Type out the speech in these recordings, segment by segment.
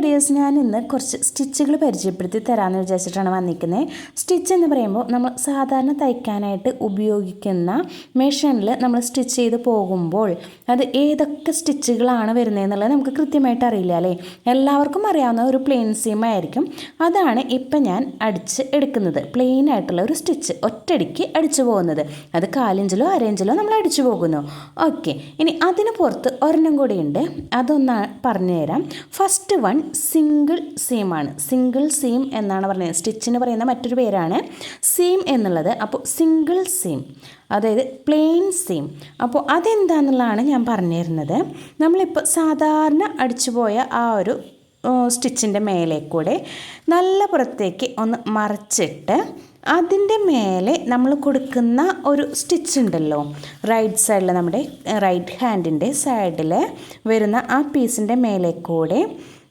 Dears ഞാൻ ഇന്ന് കുറച്ച് സ്റ്റിച്ചുകൾ പരിചയപ്പെടുത്തി തരാമെന്ന് വിചാരിച്ചിട്ടാണ് വന്നിരിക്കുന്നത്. സ്റ്റിച്ച് എന്ന് പറയുമ്പോൾ നമ്മൾ സാധാരണ തയ്ക്കാനായിട്ട് ഉപയോഗിക്കുന്ന മെഷീനിൽ നമ്മൾ സ്റ്റിച്ച് ചെയ്ത് പോകുമ്പോൾ അത് ഏതൊക്കെ സ്റ്റിച്ചുകളാണ് വരുന്നതെന്നുള്ളത് നമുക്ക് കൃത്യമായിട്ട് അറിയില്ല അല്ലേ? എല്ലാവർക്കും അറിയാവുന്ന ഒരു പ്ലെയിൻ സീം ആയിരിക്കും. അതാണ് ഇപ്പം ഞാൻ അടിച്ച് എടുക്കുന്നത്. പ്ലെയിൻ ആയിട്ടുള്ള ഒരു സ്റ്റിച്ച് ഒറ്റടിക്ക് അടിച്ചു പോകുന്നത്. അത് കാലിഞ്ചിലോ അരയിഞ്ചിലോ നമ്മൾ അടിച്ചു പോകുന്നു. ഓക്കെ ഇനി അതിന് പുറത്ത് ഒരെണ്ണം കൂടിയുണ്ട്. അതൊന്ന് പറഞ്ഞുതരാം. ഫസ്റ്റ് വൺ സിംഗിൾ സീമാണ് സിംഗിൾ സീം എന്നാണ് പറയുന്നത് സ്റ്റിച്ചിന് പറയുന്ന മറ്റൊരു പേരാണ് സീം എന്നുള്ളത്. അപ്പോൾ സിംഗിൾ സീം അതായത് പ്ലെയിൻ സീം അപ്പോൾ അതെന്താണെന്നുള്ളതാണ് ഞാൻ പറഞ്ഞു തരുന്നത് നമ്മളിപ്പോൾ സാധാരണ അടിച്ചുപോയ ആ ഒരു സ്റ്റിച്ചിന്റെ മേലെ കൂടെ നല്ല പുറത്തേക്ക് ഒന്ന് മറിച്ചിട്ട് അതിന്റെ മേലെ നമ്മൾ കൊടുക്കുന്ന ഒരു സ്റ്റിച്ച് ഉണ്ടല്ലോ. റൈറ്റ് സൈഡിൽ നമ്മുടെ റൈറ്റ് ഹാൻഡിന്റെ സൈഡിൽ വരുന്ന ആ പീസിന്റെ മേലെ കൂടെ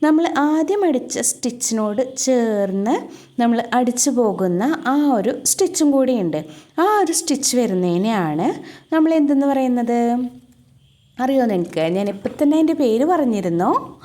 നമ്മൾ ആദ്യം അടിച്ച സ്റ്റിച്ചിനോട് ചേർന്ന് നമ്മൾ അടിച്ചു പോകുന്ന ആ ഒരു സ്റ്റിച്ചും കൂടിയുണ്ട്. ആ ഒരു സ്റ്റിച്ച് വരുന്നതിനെയാണ് നമ്മൾ എന്തെന്ന് പറയുന്നത്? അറിയോ നിനക്ക്? ഞാനിപ്പോൾ തന്നെ അതിന്റെ പേര് പറഞ്ഞിരുന്നു.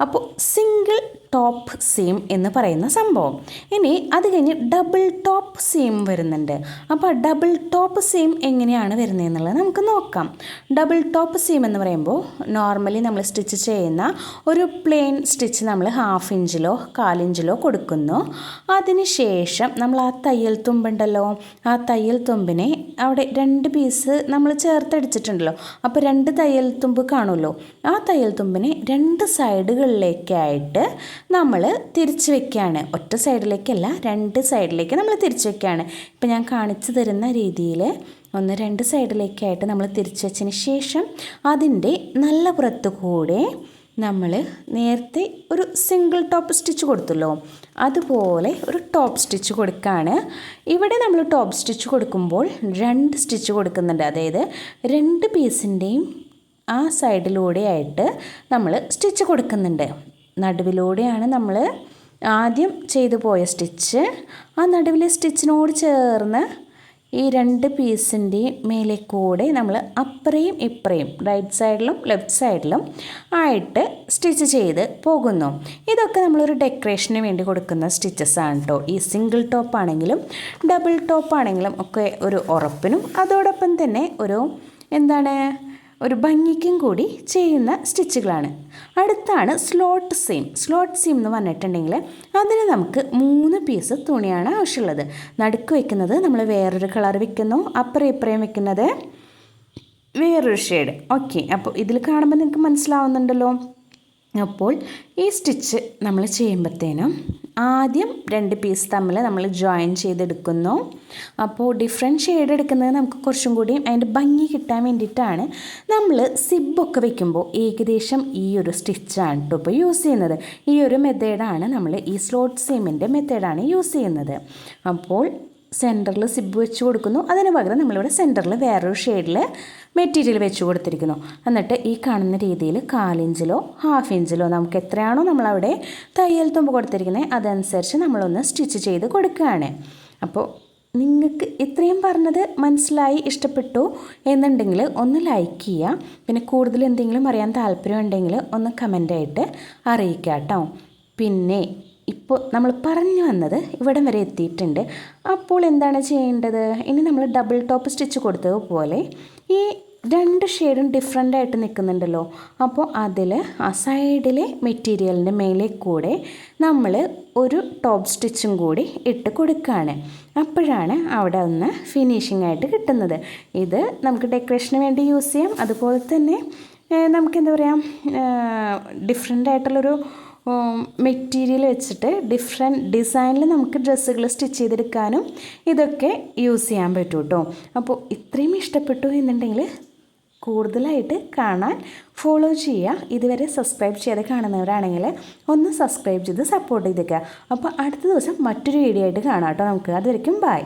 അപ്പോൾ സിംഗിൾ ടോപ്പ് സീം എന്ന് പറയുന്ന സംഭവം. ഇനി അത് കഴിഞ്ഞ് ഡബിൾ ടോപ്പ് സീം വരുന്നുണ്ട്. അപ്പോൾ ഡബിൾ ടോപ്പ് സീം എങ്ങനെയാണ് വരുന്നതെന്നുള്ളത് നമുക്ക് നോക്കാം. ഡബിൾ ടോപ്പ് സീം എന്ന് പറയുമ്പോൾ നോർമലി നമ്മൾ സ്റ്റിച്ച് ചെയ്യുന്ന ഒരു പ്ലെയിൻ സ്റ്റിച്ച് നമ്മൾ ഹാഫ് ഇഞ്ചിലോ കാലിഞ്ചിലോ കൊടുക്കുന്നു. അതിനുശേഷം നമ്മൾ ആ തയ്യൽ തുമ്പുണ്ടല്ലോ ആ തയ്യൽ തുമ്പിനെ അവിടെ രണ്ട് പീസ് നമ്മൾ ചേർത്തടിച്ചിട്ടുണ്ടല്ലോ. അപ്പോൾ രണ്ട് തയ്യൽ തുമ്പ് കാണുമല്ലോ. ആ തയ്യൽ തുമ്പിനെ രണ്ട് സൈഡുകളിലേക്കായിട്ട് നമ്മൾ തിരിച്ച് വെക്കുകയാണ് ഒറ്റ സൈഡിലേക്കല്ല രണ്ട് സൈഡിലേക്ക് നമ്മൾ തിരിച്ച് വെക്കുകയാണ് ഇപ്പം ഞാൻ കാണിച്ചു തരുന്ന രീതിയിൽ ഒന്ന് രണ്ട് സൈഡിലേക്കായിട്ട് നമ്മൾ തിരിച്ച് വെച്ചതിന് ശേഷം അതിന്റെ നല്ല പുറത്ത് കൂടെ നമ്മൾ നേരത്തെ ഒരു സിംഗിൾ ടോപ്പ് സ്റ്റിച്ച് കൊടുത്തല്ലോ അതുപോലെ ഒരു ടോപ്പ് സ്റ്റിച്ച് കൊടുക്കുകയാണ് ഇവിടെ നമ്മൾ ടോപ്പ് സ്റ്റിച്ച് കൊടുക്കുമ്പോൾ രണ്ട് സ്റ്റിച്ച് കൊടുക്കുന്നുണ്ട്. അതായത് രണ്ട് പീസിന്റെയും ആ സൈഡിലൂടെയായിട്ട് നമ്മൾ സ്റ്റിച്ച് കൊടുക്കുന്നുണ്ട്. നടുവിലൂടെയാണ് നമ്മൾ ആദ്യം ചെയ്തു പോയ സ്റ്റിച്ച്. ആ നടുവിലെ സ്റ്റിച്ചിനോട് ചേർന്ന് ഈ രണ്ട് പീസിന്റെയും മേലെ കൂടെ നമ്മൾ അപ്പറയും ഇപ്പറയും റൈറ്റ് സൈഡിലും ലെഫ്റ്റ് സൈഡിലും ആയിട്ട് സ്റ്റിച്ച് ചെയ്ത് പോകുന്നു. ഇതൊക്കെ നമ്മളൊരു ഡെക്കറേഷന് വേണ്ടി കൊടുക്കുന്ന സ്റ്റിച്ചസ് ആണ് കേട്ടോ ഈ സിംഗിൾ ടോപ്പ് ആണെങ്കിലും ഡബിൾ ടോപ്പ് ആണെങ്കിലും ഒക്കെ ഒരു ഉറപ്പിനും അതോടൊപ്പം തന്നെ ഒരു എന്താണ് ഒരു ഭംഗിക്കും കൂടി ചെയ്യുന്ന സ്റ്റിച്ചുകളാണ്. അടുത്താണ് സ്ലോട്ട് സീം. സ്ലോട്ട് സീം എന്ന് പറഞ്ഞിട്ടുണ്ടെങ്കിൽ അതിന് നമുക്ക് മൂന്ന് പീസ് തുണിയാണ് ആവശ്യമുള്ളത്. നടുക്ക് വെക്കുന്നത് നമ്മൾ വേറൊരു കളർ വെക്കുന്നു അപ്പുറം ഇപ്പുറയും വെക്കുന്നത് വേറൊരു ഷെയ്ഡ്. ഓക്കെ അപ്പോൾ ഇതിൽ കാണുമ്പോൾ നിങ്ങൾക്ക് മനസ്സിലാവുന്നുണ്ടല്ലോ. അപ്പോൾ ഈ സ്റ്റിച്ച് നമ്മൾ ചെയ്യുമ്പോഴത്തേനും ആദ്യം രണ്ട് പീസ് തമ്മിൽ നമ്മൾ ജോയിൻ ചെയ്തെടുക്കുന്നു. അപ്പോൾ ഡിഫറെന്റ് ഷെയ്ഡ് എടുക്കുന്നത് നമുക്ക് കുറച്ചും കൂടി അതിന്റെ ഭംഗി കിട്ടാൻ വേണ്ടിയിട്ടാണ് നമ്മൾ സിബൊക്കെ വെക്കുമ്പോൾ ഏകദേശം ഈ ഒരു സ്റ്റിച്ചാണ് കേട്ടോ ഇപ്പോൾ യൂസ് ചെയ്യുന്നത്. ഈ ഒരു മെത്തേഡാണ് നമ്മൾ ഈ സ്ലോട്ട് സീമിന്റെ മെത്തേഡാണ് യൂസ് ചെയ്യുന്നത്. അപ്പോൾ സെന്ററിൽ സിബ് വെച്ച് കൊടുക്കുന്നു. അതിന് പകരം നമ്മളിവിടെ സെന്ററിൽ വേറൊരു ഷെയ്ഡിൽ മെറ്റീരിയൽ വെച്ച് കൊടുത്തിരിക്കുന്നു. എന്നിട്ട് ഈ കാണുന്ന രീതിയിൽ കാലിഞ്ചിലോ ഹാഫ് ഇഞ്ചിലോ നമുക്ക് എത്രയാണോ നമ്മളവിടെ തയ്യൽ തുമ്പ് കൊടുത്തിരിക്കുന്നത് അതനുസരിച്ച് നമ്മളൊന്ന് സ്റ്റിച്ച് ചെയ്ത് കൊടുക്കുകയാണ്. അപ്പോൾ നിങ്ങൾക്ക് ഇത്രയും പറഞ്ഞത് മനസ്സിലായി ഇഷ്ടപ്പെട്ടു എന്നുണ്ടെങ്കിൽ ഒന്ന് ലൈക്ക് ചെയ്യുക. പിന്നെ കൂടുതൽ എന്തെങ്കിലും അറിയാൻ താല്പര്യമുണ്ടെങ്കിൽ ഒന്ന് കമന്റായിട്ട് അറിയിക്കാം കേട്ടോ. പിന്നെ ഇപ്പോൾ നമ്മൾ പറഞ്ഞു വന്നത് ഇവിടം വരെ എത്തിയിട്ടുണ്ട്. അപ്പോൾ എന്താണ് ചെയ്യേണ്ടത്? ഇനി നമ്മൾ ഡബിൾ ടോപ്പ് സ്റ്റിച്ച് കൊടുത്തതുപോലെ ഈ രണ്ട് ഷെയ്ഡും ഡിഫറെന്റ് ആയിട്ട് നിൽക്കുന്നുണ്ടല്ലോ. അപ്പോൾ അതിൽ ആ സൈഡിലെ മെറ്റീരിയലിന്റെ മേലെ കൂടെ നമ്മൾ ഒരു ടോപ്പ് സ്റ്റിച്ചും കൂടി ഇട്ട് കൊടുക്കുകയാണ്. അപ്പോഴാണ് അവിടെ ഒന്ന് ഫിനിഷിംഗ് ആയിട്ട് കിട്ടുന്നത്. ഇത് നമുക്ക് ഡെക്കറേഷന് വേണ്ടി യൂസ് ചെയ്യാം. അതുപോലെ തന്നെ നമുക്ക് എന്താ പറയുക ഡിഫറെന്റ് ആയിട്ടുള്ളൊരു മെറ്റീരിയൽ വെച്ചിട്ട് ഡിഫറെന്റ് ഡിസൈനിൽ നമുക്ക് ഡ്രസ്സുകൾ സ്റ്റിച്ച് ചെയ്തെടുക്കാനും ഇതൊക്കെ യൂസ് ചെയ്യാൻ പറ്റും കേട്ടോ അപ്പോൾ ഇത്രയും ഇഷ്ടപ്പെട്ടു എന്നുണ്ടെങ്കിൽ കൂടുതലായിട്ട് കാണാൻ ഫോളോ ചെയ്യുക. ഇതുവരെ സബ്സ്ക്രൈബ് ചെയ്ത് കാണുന്നവരാണെങ്കിൽ ഒന്ന് സബ്സ്ക്രൈബ് ചെയ്ത് സപ്പോർട്ട് ചെയ്തേക്കുക. അപ്പോൾ അടുത്ത ദിവസം മറ്റൊരു വീഡിയോ ആയിട്ട് കാണാം കേട്ടോ നമുക്ക്. അതുവരെയ്ക്കും ബൈ